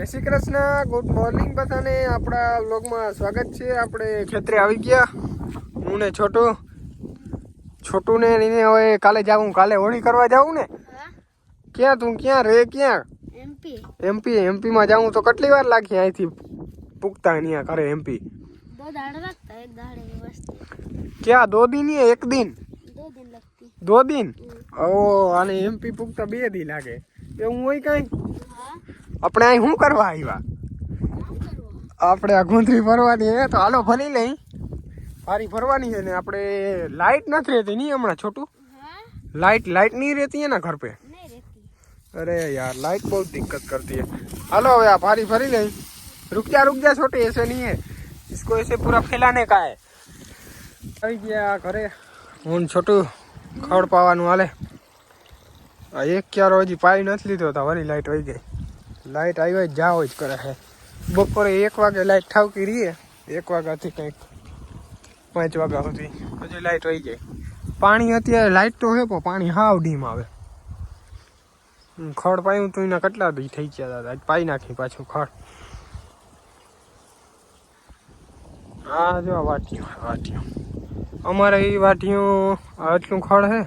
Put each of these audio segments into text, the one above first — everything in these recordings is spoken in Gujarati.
જય શ્રી કૃષ્ણ ગુડ મોર્નિંગ બધાને. આપણા વ્લોગમાં સ્વાગત છે. આપણે ખેતરે આવી ગયા. હું ને છોટુ. છોટું ને એને હવે કાલે જાઉં. કાલે હોળી કરવા જાઉં ને. ક્યાં તું? ક્યાં? રે ક્યાં? એમપી એમપી એમપી માં જાઉં તો કેટલી વાર લાગી અહીંથી પૂગતા અહીંયા કરે એમપી ક્યાં? દો દિન એક દિન? દો દિન ઓ અને એમપી પૂગતા બે દિન લાગે. એવું હોય કઈ? આપણે અહીં શું કરવા આવ્યા काम करो આપણે આ ગુંદરી ફરવાની હે તો હાલો ફરી લઈ ફારી ફરવાની છે ને આપણે લાઈટ નથી રહેતી નહીં હમણાં છોટું हाँ લાઈટ લાઈટ નહીં રહેતી है ना घर पे नहीं रहती अरे यार लाइट बहुत दिक्कत करती है हेलो भैया फारी फरी नहीं रुक जा रुक जा छोटे ऐसे नहीं है इसको ऐसे पूरा फैलाने का है આવી ગયા ઘરે હું ને છોટું ખડ પાવાનું હાલે આ એક ક્યારો હજી પાઈ નથી લીધો તો વળી લાઈટ વહી ગઈ લાઈટ આવી જ જાવ જ કરે છે બપોરે એક વાગે લાઈટ ઠાવકી રહીએ, એક વાગ્યાથી કંઈક પાંચ વાગ્યા સુધી પછી લાઈટ રહી જાય. પાણી અત્યારે લાઈટ તો છે પણ પાણી હાવ ડીમ આવે. ખડ પાયું તો એના કેટલા બી થઈ ગયા હતા આજ પાઈ નાખી પાછું ખડ. હા, જો વાટિયો વાટીયું અમારે એ વાટીયું આટલું ખડ છે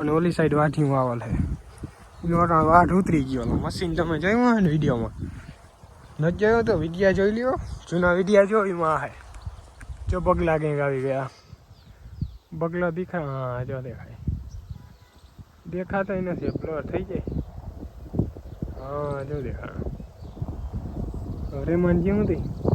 અને ઓલી સાઈડ વાટિયું આવેલ છે મોટા વાઢ ઉતરી ગયો મશીન તમે જોયું હોય ને વિડીયોમાં? નથી જોયો તો વિડીયા જોઈ લ્યો. જૂના વિડીયા જો એમાં હે. જો બગલા કંઈક આવી ગયા. બગલા દેખાય હા, જો દેખાય. દેખાતા નથી બ્લર થઈ જાય. હા, જો દેખાય. રેમાન જેવું થઈ.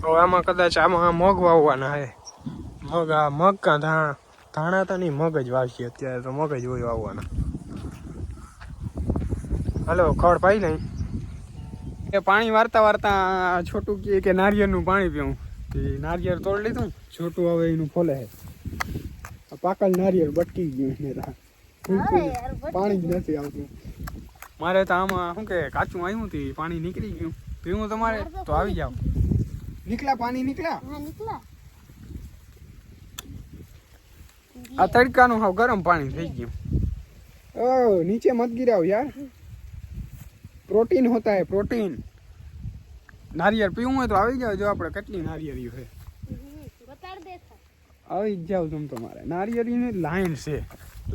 તો આમાં કદાચ આમાં મગ વાવવાના હે. મગ આ મગ કા ધાણા? ધાણા તો નહીં મગ જ વાવશે અત્યારે તો મગ જ હોય વાવવાના. હલો ખડ પાઈ લઈ. એ પાણી વારતા વારતા છોટું કહે કે નારિયેળનું પાણી પીવું. તે નારિયેળ તોડ લીધું છોટું હવે એનું ફોલે છે આ પાકલ નારિયેળ બટકી ગયું એને પાણી જ નથી આવતું. મારે તો આમાં શું કે કાચું આવ્યું હતું પાણી નીકળી ગયું. પીવું તમારે? તો આવી જાવ નીકળ્યા પાણી નીકળ્યા हाँ निकला આ તડકાનું હાવ ગરમ પાણી થઈ ગયું ઓ નીચે મત ગિરાવ યાર પ્રોટીન હોતા હે પ્રોટીન નારિયેળ પીવું હોય તો આવી જાવ જો આપણે કેટલી નારિયેળી છે बता देता આવી જ જાવ તમ તમારે નારિયેળીની લાઈન છે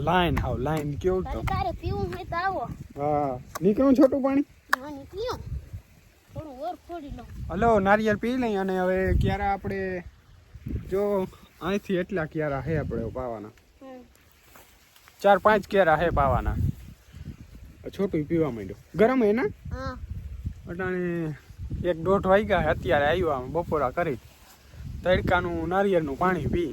લાઈન હાવ લાઈન કેવું તો તારે તારે પીવું હોય તો આવો હા નીકળું છોટું પાણી હા નીકળ્યો થોડું ઓર ફોડી લો હલો નારિયેળ પી લઈ અને હવે ક્યારા આપણે જો અહીંથી એટલા ક્યારા હે આપણે પાવાના. ચાર પાંચ ક્યારા હે પાવાના. છોટું પીવા માંડ્યો. ગરમ હે ને? અટાણે એક દોઢ વાગ્યા અત્યારે આવ્યો બપોરા કરી. તડકાનું નારિયેળનું પાણી પી.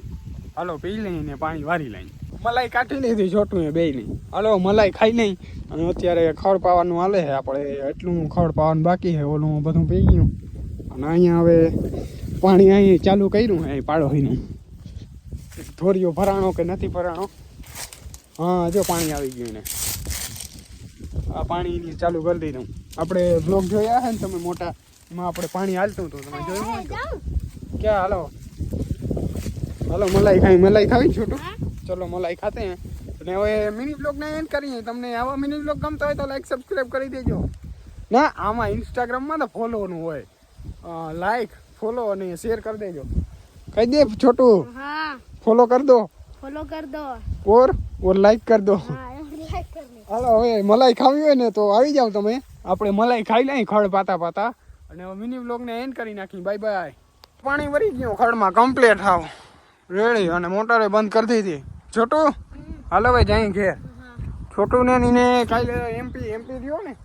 હાલો પી લઈને પાણી વારી લઈ મલાઈ કાઢી લીધી છોટું એ બે નહીં હાલો મલાઈ ખાઈ નહીં અને અત્યારે ખડ પાવાનું હાલે છે આપણે એટલું ખડ પાવાનું બાકી છે ઓલું બધું પી ગયું. અને અહીંયા હવે પાણી અહીં ચાલુ કર્યું છે અહીં પાડોહીનું ધોરીઓ ભરાણો કે નથી ભરાણો? હા જો પાણી આવી ગયું ને આ પાણી ચાલુ કરી દીધું. આપણે બ્લોગ જોયા છે ને તમે મોટા એમાં આપણે પાણી હાલતું હતું તમે જોયું ક્યાં હાલો? હાલો મલાઈ ખાઈ મલાઈ ખાવી છોટું? ચલો મલાઈ ખાતે હે. અને હવે મિની બ્લોગ ને એન્ડ કરીએ. તમને આવા મિની બ્લોગ ગમતા હોય તો લાઈક સબસ્ક્રાઈબ કરી દેજો. ના આમાં ઇન્સ્ટાગ્રામમાં તો ફોલોનું હોય. લાઈક ફોલો અને શેર કરી દેજો. કહી દે છોટું. હા. ફોલો કરી દો. ફોલો કર દો. ઓર ઓર લાઈક કરી દો. હાલો હવે મલાઈ ખાવી હોય ને તો આવી જાવ તમે. આપણે મલાઈ ખાઈ લઈ ખડ પાતા પાતા. અને હવે મિની બ્લોગને એન્ડ કરી નાખી બાય બાય પાણી વરી ગયું ખડમાં. કમ્પ્લીટ થાવ. રેડી અને મોટરે બંધ કરી દીધી. છોટું? હાલો ભાઈ જાય ઘેર. છોટું ને એને કાલે એમપી એમપી રહ્યો ને?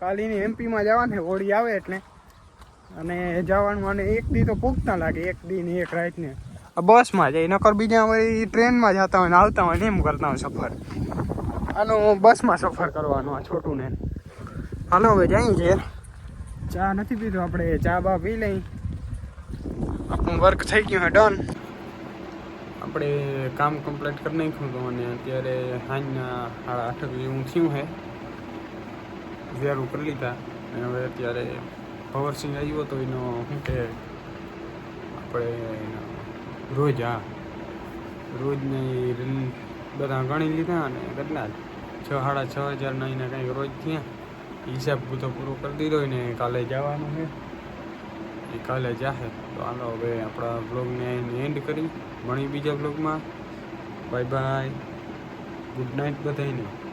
કાલે એને એમપીમાં જવાનું, હોળી આવે એટલે. અને જવાનું અને એક દી તો પૂગતા લાગે, એક દી ને એક રાત ને બસમાં જાય, નકર બીજા વળી ટ્રેનમાં જતા હોય ને આવતા હોય ને એમ કરતા હોય સફર. આનું બસમાં સફર કરવાનો આ છોટું ને. હાલો હવે જઈએ ઘેર. ચા નથી પીધો આપણે, ચા બા પી લઈ. આપણું વર્ક થઈ ગયું હે ડન આપણે કામ કમ્પ્લીટ કરી નાખ્યું હતું અને અત્યારે સાંજના સાડા આઠ જેવું થયું છે વેરું કરી લીધા અને હવે અત્યારે ભવરસિંહ આવ્યો તો એનો શું કે આપણે રોજ, હા. રોજની બધા ગણી લીધા અને કેટલા? છ, સાડા છ હજારના એને કંઈક રોજ થયા. હિસાબ બધો પૂરો કરી દીધો ને કાલે જવાનું છે. એ કાલે જાહે. તો હાલો, હવે આપણા બ્લોગને એન્ડ કરી. મળી બીજા બ્લોગમાં બાય બાય ગુડ નાઇટ બધાને